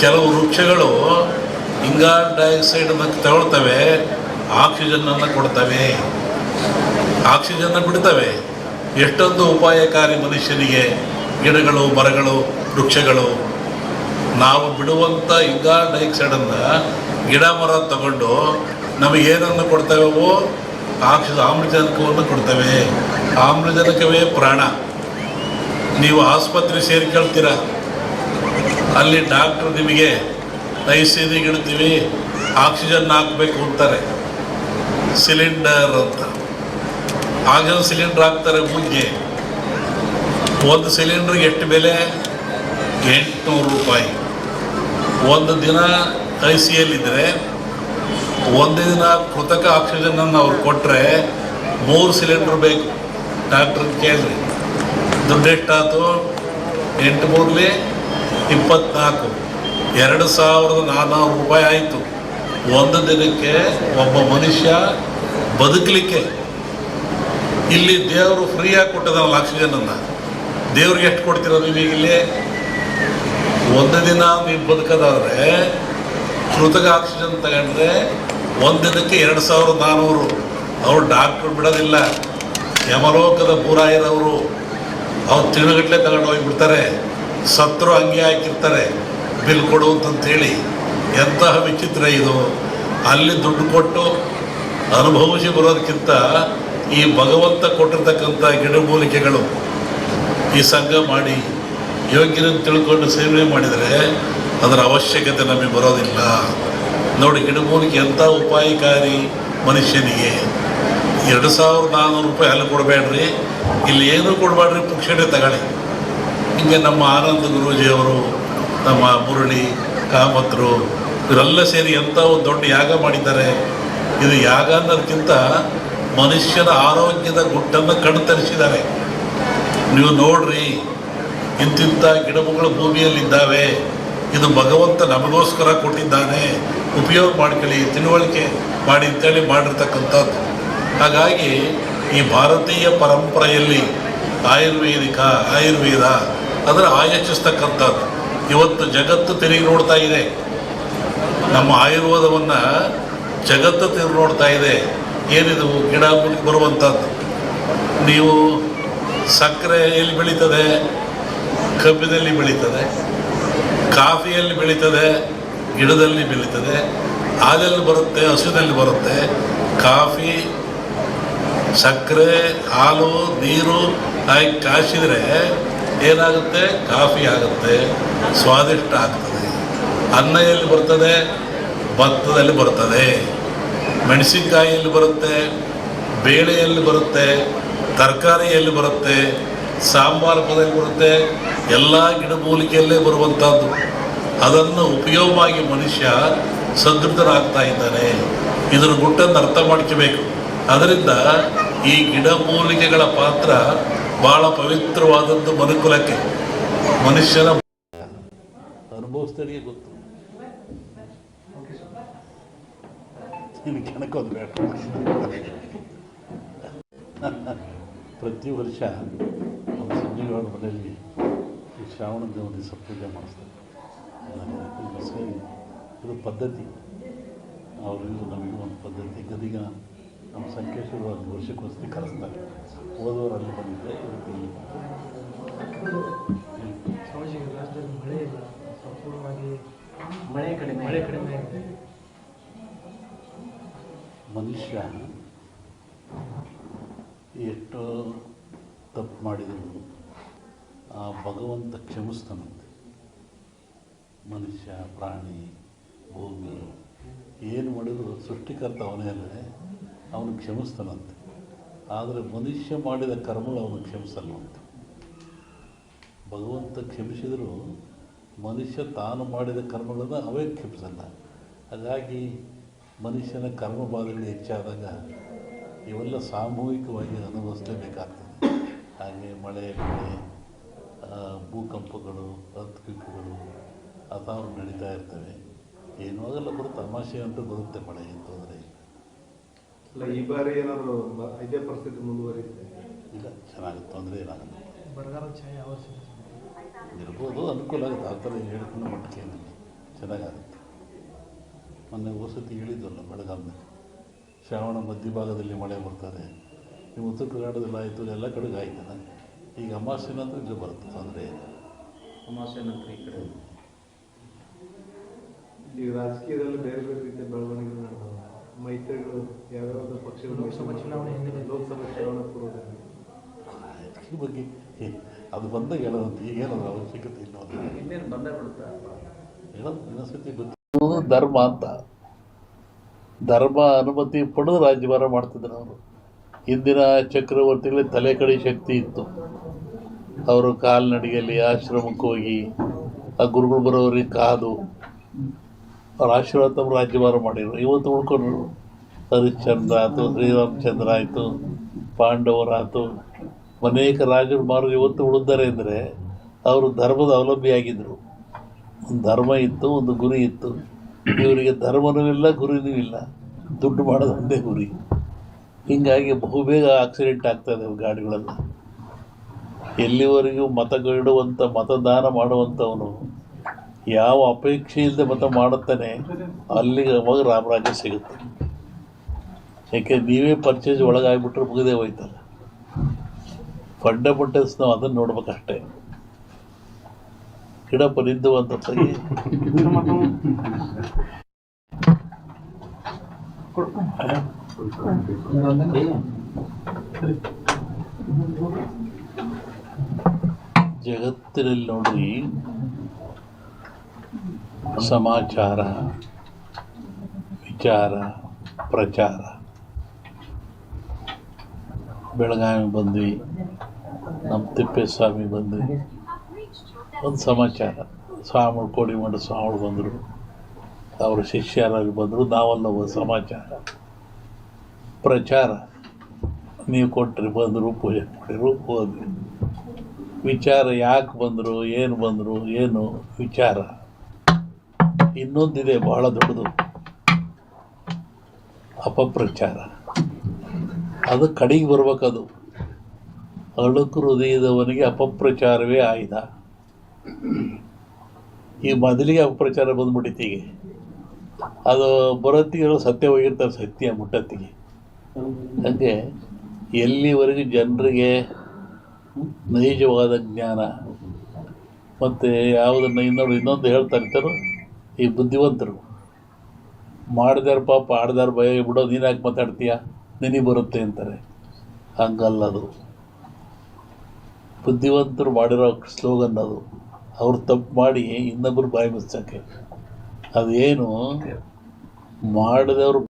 ಕೆಲವು ವೃಕ್ಷಗಳು ಇಂಗಾರ್ dioxide ತಗೊಳ್ತವೆ oxygen ಅನ್ನು ಕೊಡ್ತವೆ. ಆಕ್ಸಿಜನ್ ಬಿಡ್ತವೆ. ಎಷ್ಟೊಂದು ಉಪಾಯಕಾರಿ ಮನುಷ್ಯನಿಗೆ ಗಿಡಗಳು, ಮರಗಳು, ವೃಕ್ಷಗಳು. ನಾವು ಬಿಡುವಂಥ ಇಂಗಾಲ ಡೈಆಕ್ಸೈಡನ್ನು ಗಿಡ, ಮರ ತಗೊಂಡು ನಮಗೇನನ್ನು ಕೊಡ್ತವೆವೋ ಆಕ್ಸಿಜನ್ ಆಮ್ಲಜನಕವನ್ನು ಕೊಡ್ತವೆ. ಆಮ್ಲಜನಕವೇ ಪ್ರಾಣ. ನೀವು ಆಸ್ಪತ್ರೆ ಸೇರಿಕೊಳ್ತೀರ? ಅಲ್ಲಿ ಡಾಕ್ಟ್ರು ನಿಮಗೆ ಇಡ್ತೀವಿ, ಆಕ್ಸಿಜನ್ ಹಾಕಬೇಕು ಅಂತಾರೆ. ಸಿಲಿಂಡರ್ ಅಂತ. ಆಕ್ಸಿಜನ್ ಸಿಲಿಂಡರ್ ಹಾಕ್ತಾರೆ ಮುಂಚೆ ಒಂದು ಸಿಲಿಂಡ್ರಿಗೆ ಎಷ್ಟು ಬೆಲೆ? ಎಂಟುನೂರು ರೂಪಾಯಿ. ಒಂದು ದಿನ ಐ ಸಿ ಇದ್ದರೆ ಒಂದು ದಿನ ಕೃತಕ ಆಕ್ಸಿಜನನ್ನು ಅವ್ರು ಕೊಟ್ಟರೆ ಮೂರು ಸಿಲಿಂಡ್ರ್ ಬೇಕು. ಡಾಕ್ಟ್ರಿಗೆ ಕೇಳಿರಿ. ದುಡ್ಡು ಎಷ್ಟಾಯಿತು? ಎಂಟು ಮೂರಲಿ? ಇಪ್ಪತ್ನಾಲ್ಕು. ಎರಡು ಸಾವಿರದ ನಾನ್ನೂರು ರೂಪಾಯಿ ಆಯಿತು. ಒಂದು ದಿನಕ್ಕೆ ಒಬ್ಬ ಮನುಷ್ಯ ಬದುಕಲಿಕ್ಕೆ. ಇಲ್ಲಿ ದೇವರು ಫ್ರೀಯಾಗಿ ಕೊಟ್ಟದಲ್ಲ ಆಕ್ಸಿಜನನ್ನು. ದೇವ್ರಿಗೆ ಎಷ್ಟು ಕೊಡ್ತೀರ ನೀವು ಇಲ್ಲಿ? ಒಂದು ದಿನ ನೀವು ಬದುಕೋದಾದರೆ ಕೃತಕ ಆಕ್ಸಿಜನ್ ತಗೊಂಡ್ರೆ ಒಂದು ದಿನಕ್ಕೆ ಎರಡು ಸಾವಿರದ ನಾನ್ನೂರು ಅವ್ರು ಡಾಕ್ಟ್ರು ಬಿಡೋದಿಲ್ಲ. ಯಮಲೋಕದ ಪೂರಾಯಿದವರು. ಅವ್ರು ತಿಂಗಳಗಟ್ಟಲೆ ತಗೊಂಡು ಹೋಗಿಬಿಡ್ತಾರೆ. ಸತ್ರು ಹಂಗೆ ಹಾಕಿರ್ತಾರೆ, ಬಿಲ್ ಕೊಡು ಅಂತಂತೇಳಿ ಎಂತಹ ವಿಚಿತ್ರ ಇದು. ಅಲ್ಲಿ ದುಡ್ಡು ಕೊಟ್ಟು ಅನುಭವಿಸಿ ಬರೋದಕ್ಕಿಂತ ಈ ಭಗವಂತ ಕೊಟ್ಟಿರ್ತಕ್ಕಂಥ ಗಿಡಮೂಲಿಕೆಗಳು ಈ ಸಂಘ ಮಾಡಿ ಯೋಗ್ಯರನ್ನು ತಿಳ್ಕೊಂಡು ಸೇವನೆ ಮಾಡಿದರೆ ಅದರ ಅವಶ್ಯಕತೆ ನಮಗೆ ಬರೋದಿಲ್ಲ. ನೋಡಿ ಗಿಡಮೂಲಿಕೆ ಎಂಥ ಉಪಾಯಕಾರಿ ಮನುಷ್ಯನಿಗೆ. ಎರಡು ಸಾವಿರದ ನಾನ್ನೂರು ರೂಪಾಯಿ ಅಲ್ಲಿ ಕೊಡಬೇಡ್ರಿ, ಇಲ್ಲಿ ಏನೂ ಕೊಡಬೇಡ್ರಿ, ಪುಕ್ಷಣೆ ತಗೊಳ್ಳಿ. ಹಿಂಗೆ ನಮ್ಮ ಆನಂದ ಗುರೂಜಿಯವರು ನಮ್ಮ ಮುರಳಿ, ಕಾಮತ್ರು, ಇವರೆಲ್ಲ ಸೇರಿ ಎಂಥ ಒಂದು ದೊಡ್ಡ ಯಾಗ ಮಾಡಿದ್ದಾರೆ. ಇದು ಯಾಗ ಅನ್ನೋದಕ್ಕಿಂತ ಮನುಷ್ಯನ ಆರೋಗ್ಯದ ಗುಟ್ಟನ್ನು ಕಣ್ತರಿಸಿದ್ದಾರೆ. ನೀವು ನೋಡ್ರಿ, ಇಂತಿಂಥ ಗಿಡಮೂಗಳು ಭೂಮಿಯಲ್ಲಿದ್ದಾವೆ. ಇದು ಭಗವಂತ ನಮಗೋಸ್ಕರ ಕೊಟ್ಟಿದ್ದಾನೆ. ಉಪಯೋಗ ಮಾಡ್ಕೊಳ್ಳಿ, ತಿಳುವಳಿಕೆ ಮಾಡಿ ಅಂತೇಳಿ ಮಾಡಿರ್ತಕ್ಕಂಥದ್ದು. ಹಾಗಾಗಿ ಈ ಭಾರತೀಯ ಪರಂಪರೆಯಲ್ಲಿ ಆಯುರ್ವೇದಿಕ, ಆಯುರ್ವೇದ ಅದರ ಆಯೋಚಿಸ್ತಕ್ಕಂಥದ್ದು ಇವತ್ತು ಜಗತ್ತು ತಿರುಗಿ ನೋಡ್ತಾ ಇದೆ. ನಮ್ಮ ಆಯುರ್ವೇದವನ್ನು ಜಗತ್ತು ತಿರುಗಿ ನೋಡ್ತಾ ಇದೆ. ಏನಿದು? ಗಿಡ ಬರುವಂಥದ್ದು. ನೀವು ಸಕ್ಕರೆ ಎಲ್ಲಿ ಬೆಳೀತದೆ? ಕಬ್ಬಿನಲ್ಲಿ ಬೆಳೀತದೆ. ಕಾಫಿಯಲ್ಲಿ ಬೆಳೀತದೆ. ಗಿಡದಲ್ಲಿ ಬೆಳೀತದೆ. ಹಾಲಲ್ಲಿ ಬರುತ್ತೆ, ಹಸುವಿನಲ್ಲಿ ಬರುತ್ತೆ. ಕಾಫಿ, ಸಕ್ಕರೆ, ಹಾಲು, ನೀರು ಹಾಕಿ ಕಾಯಿಸಿದರೆ ಏನಾಗುತ್ತೆ? ಕಾಫಿ ಆಗುತ್ತೆ, ಸ್ವಾದಿಷ್ಟ ಆಗ್ತದೆ. ಅನ್ನ ಎಲ್ಲಿ ಬರ್ತದೆ? ಭತ್ತದಲ್ಲಿ ಬರ್ತದೆ. ಮೆಣಸಿನ್ಕಾಯಿಯಲ್ಲಿ ಬರುತ್ತೆ, ಬೇಳೆಯಲ್ಲಿ ಬರುತ್ತೆ, ತರಕಾರಿಯಲ್ಲಿ ಬರುತ್ತೆ, ಸಾಂಬಾರು ಪದಲ್ಲಿ ಬರುತ್ತೆ, ಎಲ್ಲ ಗಿಡಮೂಲಿಕೆಯಲ್ಲೇ ಬರುವಂಥದ್ದು ಅದನ್ನು ಉಪಯೋಗವಾಗಿ ಮನುಷ್ಯ ಸದೃಢನಾಗ್ತಾ ಇದ್ದಾನೆ. ಇದರ ಗುಟ್ಟನ್ನು ಅರ್ಥ ಮಾಡ್ಕೋಬೇಕು. ಅದರಿಂದ ಈ ಗಿಡಮೂಲಿಕೆಗಳ ಪಾತ್ರ ಬಹಳ ಪವಿತ್ರವಾದದ್ದು ಮನುಕುಲಕ್ಕೆ. ಮನುಷ್ಯನ ಅನುಭವಿಸ್ತರಿಗೆ ಗೊತ್ತು. ಬೇಡ. ಪ್ರತಿ ವರ್ಷ ನಮ್ಮ ಸಂಜೀವರ ಮನೆಯಲ್ಲಿ ಈ ಶ್ರಾವಣ ದೇವ ದಿವಸ ಪೂಜೆ ಮಾಡಿಸ್ತಾರೆ. ಇದು. ಪದ್ಧತಿ. ಅವರಿಗೂ ನಮಗೂ ಒಂದು ಪದ್ಧತಿ. ಗದಿಗ ನಮ್ಮ ಸಂಕೇಶ್ವರ ಒಂದು ವರ್ಷಕ್ಕೋಸ್ಕರ ಕಲಿಸ್ತಾರೆ ಹೋದವರು ಅಲ್ಲಿ ಬಂದಿದ್ದೆ. ಇವತ್ತು ರಾಜ್ಯದಲ್ಲಿ ಮಳೆ ಇಲ್ಲ. ಸಂಪೂರ್ಣವಾಗಿ ಮಳೆ ಕಡಿಮೆ ಮಳೆ ಕಡಿಮೆ ಆಗಿದೆ. ಮನುಷ್ಯ ಎಷ್ಟು ತಪ್ಪು ಮಾಡಿದರು ಆ ಭಗವಂತ ಕ್ಷಮಿಸ್ತಾನಂತೆ ಮನುಷ್ಯ ಪ್ರಾಣಿ ಭೂಮಿ ಏನು ಮಾಡಿದ್ರು ಸೃಷ್ಟಿಕರ್ತ ಅವನೇ ಅಲ್ಲದೆ ಅವನು ಕ್ಷಮಿಸ್ತಾನಂತೆ. ಆದರೆ ಮನುಷ್ಯ ಮಾಡಿದ ಕರ್ಮಗಳು ಅವನು ಕ್ಷಮಿಸಲ್ವಂತೆ ಭಗವಂತ ಕ್ಷಮಿಸಿದರೂ ಮನುಷ್ಯ ತಾನು ಮಾಡಿದ ಕರ್ಮಗಳನ್ನು ಅವೇ ಕ್ಷಮಿಸಲ್ಲ. ಹಾಗಾಗಿ ಮನುಷ್ಯನ ಕರ್ಮ ಬಾಧೆಗಳು ಹೆಚ್ಚಾದಾಗ ಇವೆಲ್ಲ ಸಾಮೂಹಿಕವಾಗಿ ಅನುಭವಿಸಲೇಬೇಕಾಗ್ತದೆ ಹಾಗೆ ಮಳೆ ಬೆಳೆ ಭೂಕಂಪಗಳು ಅರ್ಥಕ್ವಿಕ್ಗಳು ಅಥವಾ ನಡೀತಾ ಇರ್ತವೆ. ಏನೂ ಆಗಲ್ಲ ಬರುತ್ತೆ ತಮಾಷೆ ಅಂತೂ ಬರುತ್ತೆ ಮಳೆ ತೊಂದರೆ ಅಲ್ಲ ಈ ಬಾರಿ ಏನಾದ್ರು ಬ- ಇದೇ ಪರಿಸ್ಥಿತಿ ಮುಂದುವರಿಯುತ್ತೆ? ಇಲ್ಲ ಚೆನ್ನಾಗಿ ತೊಂದರೆ ಏನಾಗುತ್ತೆ ಬರಗಾಲ ಛಾಯೆ ಅವಶ್ಯಕ ಇರ್ಬೋದು ಅನುಕೂಲ ಆಗುತ್ತೆ. ಆ ಥರ ಹೇಳ್ಕೊಂಡು ಮಟ್ಟಕ್ಕೆ ಏನಿಲ್ಲ. ಚೆನ್ನಾಗಾಗುತ್ತೆ. ಮೊನ್ನೆ ವಸತಿ ಹೇಳಿದ್ವಲ್ಲ ಬೆಳಗಾವಿನಲ್ಲಿ ಶ್ರಾವಣ ಮಧ್ಯಭಾಗದಲ್ಲಿ ಮಳೆ ಬರ್ತದೆ ನಿಮ್ಮ ಉತ್ತರ ಕರ್ನಾಟಕದಲ್ಲಿ ಆಯಿತು ಎಲ್ಲ ಕಡೆಗೆ ಆಯ್ತಲ್ಲ ಈಗ ಅಮಾವಾಸ್ಯೆ ನಂತರ ಇಲ್ಲಿ ಬರುತ್ತೆ ತೊಂದರೆ ಇಲ್ಲ. ಅಮಾವಾಸ್ಯೆ ನಂತರ ಈ ಕಡೆ. ಈಗ ರಾಜಕೀಯದಲ್ಲಿ ಬೇರೆ ಬೇರೆ ಪಕ್ಷಗಳು ಲೋಕಸಭಾ ಚುನಾವಣೆ ಹಿಂದೆ ಲೋಕಸಭಾ ಚುನಾವಣೆ ಪೂರ್ವದಲ್ಲಿ ಈ ಬಗ್ಗೆ ಅದು ಬಂದಾಗ ಹೇಳೋದಂತ ಈಗೇನದ್ರ ಅವಶ್ಯಕತೆ ಇಲ್ಲ ಇನ್ನೇನು ಬಂದೇ ಬಿಡುತ್ತಾ? ಹೇಳೋದು ಇನ್ನೊಂದ್ಸತಿ ಗೊತ್ತು. ಧರ್ಮ ಅಂತ. ಧರ್ಮ ಅನುಮತಿ ಪಡೆದು ರಾಜ್ಯಭಾರ ಮಾಡ್ತಿದ್ರು ಅವರು. ಹಿಂದಿನ ಚಕ್ರವರ್ತಿಗಳಿಗೆ ತಲೆ ಕಡೆ ಶಕ್ತಿ ಇತ್ತು. ಅವರು ಕಾಲ್ನಡಿಗೆಯಲ್ಲಿ ಆಶ್ರಮಕ್ಕೆ ಹೋಗಿ ಆ ಗುರುಗಳು ಬರೋರಿಗೆ ಕಾದು ಅವ್ರ ಆಶೀರ್ವಾದ ರಾಜ್ಯಭಾರ ಮಾಡಿದ್ರು. ಇವತ್ತು ಉಳ್ಕೊಂಡ್ರು. ಹರಿಶ್ಚಂದ್ರ ಆಯಿತು, ಶ್ರೀರಾಮಚಂದ್ರ ಆಯಿತು ಪಾಂಡವರಾಯಿತು ಅನೇಕ ರಾಜರು ಮಾರು ಇವತ್ತು ಉಳಿದ್ದಾರೆ ಅಂದರೆ ಅವರು ಧರ್ಮದ ಅವಲಂಬಿಯಾಗಿದ್ದರು ಒಂದು ಧರ್ಮ ಇತ್ತು, ಒಂದು ಗುರಿ ಇತ್ತು. ಇವರಿಗೆ ಧರ್ಮನೂ ಇಲ್ಲ ಗುರಿನೂ ಇಲ್ಲ. ದುಡ್ಡು ಮಾಡೋದು ಒಂದೇ ಗುರಿ. ಹೀಗಾಗಿ ಬಹುಬೇಗ ಆಕ್ಸಿಡೆಂಟ್ ಆಗ್ತದೆ ಗಾಡಿಗಳೆಲ್ಲ. ಎಲ್ಲಿವರೆಗೂ ಮತಗಿಡುವಂಥ ಮತದಾನ ಮಾಡುವಂಥವನು ಯಾವ ಅಪೇಕ್ಷೆ ಮತ ಮಾಡುತ್ತಾನೆ, ಅಲ್ಲಿಗೆ ಅವಾಗ ರಾಮರಾಜ್ಯ ಸಿಗುತ್ತೆ. ಯಾಕೆ ನೀವೇ ಪರ್ಚೇಸ್ ಒಳಗಾಗ್ಬಿಟ್ರೆ ಮುಗಿದೇ ಹೋಯ್ತಲ್ಲ? ಫಂಡಮೆಂಟಲ್ಸ್ ನಾವು ಅದನ್ನು ನೋಡ್ಬೇಕಷ್ಟೇ. ನಿಂದು ಅಂತ ಜಗತ್ತಿನಲ್ಲಿ ನೋಡ್ರಿ ಸಮಾಚಾರ, ವಿಚಾರ, ಪ್ರಚಾರ. ಬೆಳಗಾವಿ ಬಂದ್ವಿ, ನಮ್ಮ ತಿಪ್ಪೇಸ್ವಾಮಿ ಬಂದ್ವಿ. ಒಂದು ಸಮಾಚಾರ, ಸ್ವಾಮಿಗಳು ಕೋಡಿಮಠ ಸ್ವಾಮಿ ಬಂದರು. ಅವರ ಶಿಷ್ಯರಾಗಿ ಬಂದರು. ನಾವೆಲ್ಲ ಒಂದು ಸಮಾಚಾರ. ಪ್ರಚಾರ. ನೀವು ಕೊಟ್ಟರೆ ಬಂದರು, ಪೂಜೆ ಮಾಡಿರು ಹೋದ್ವಿ. ವಿಚಾರ ಯಾಕೆ ಬಂದರು, ಏನು ಬಂದರು, ಏನು ವಿಚಾರ? ಇನ್ನೊಂದಿದೆ, ಬಹಳ ದೊಡ್ಡದು. ಅಪಪ್ರಚಾರ. ಅದು ಕಡೆಗೆ ಅದು ಅಳುಕು ಹೃದಯದವನಿಗೆ ಅಪಪ್ರಚಾರವೇ ಆಯ್ದ. ಈ ಮೊದಲಿಗೆ ಅಪಪ್ರಚಾರ ಬಂದ್ಬಿಟ್ಟಿತ್ತೀಗೆ. ಅದು ಬರೋತ್ತಿಗೆ ಸತ್ಯ ಹೋಗಿರ್ತಾರೆ ಸತ್ಯ ಮುಟ್ಟತ್ತಿಗೆ. ಹಾಗೆ ಎಲ್ಲಿವರೆಗೂ ಜನರಿಗೆ ನೈಜವಾದ ಜ್ಞಾನ, ಮತ್ತು ಯಾವುದನ್ನು ಇನ್ನೊಂದು ಇನ್ನೊಂದು ಹೇಳ್ತಾ ಈ ಬುದ್ಧಿವಂತರು. ಮಾಡಿದಾರ ಪಾಪ, ಆಡ್ದಾರ ಭಯ, ಬಿಡೋ ನೀನು ಯಾಕೆ ಮಾತಾಡ್ತೀಯ? ನಿನಗೆ ಬರುತ್ತೆ ಅಂತಾರೆ. ಹಂಗಲ್ಲ ಅದು. ಬುದ್ಧಿವಂತರು ಮಾಡಿರೋ ಸ್ಲೋಗನ್ ಅದು. ಅವ್ರು ತಪ್ಪು ಮಾಡಿ ಇನ್ನೊಬ್ಬರು ಬಾಯಿ ಮುಚ್ಚೋಕ್ಕೆ ಅದೇನು? ಮಾಡಿದವರು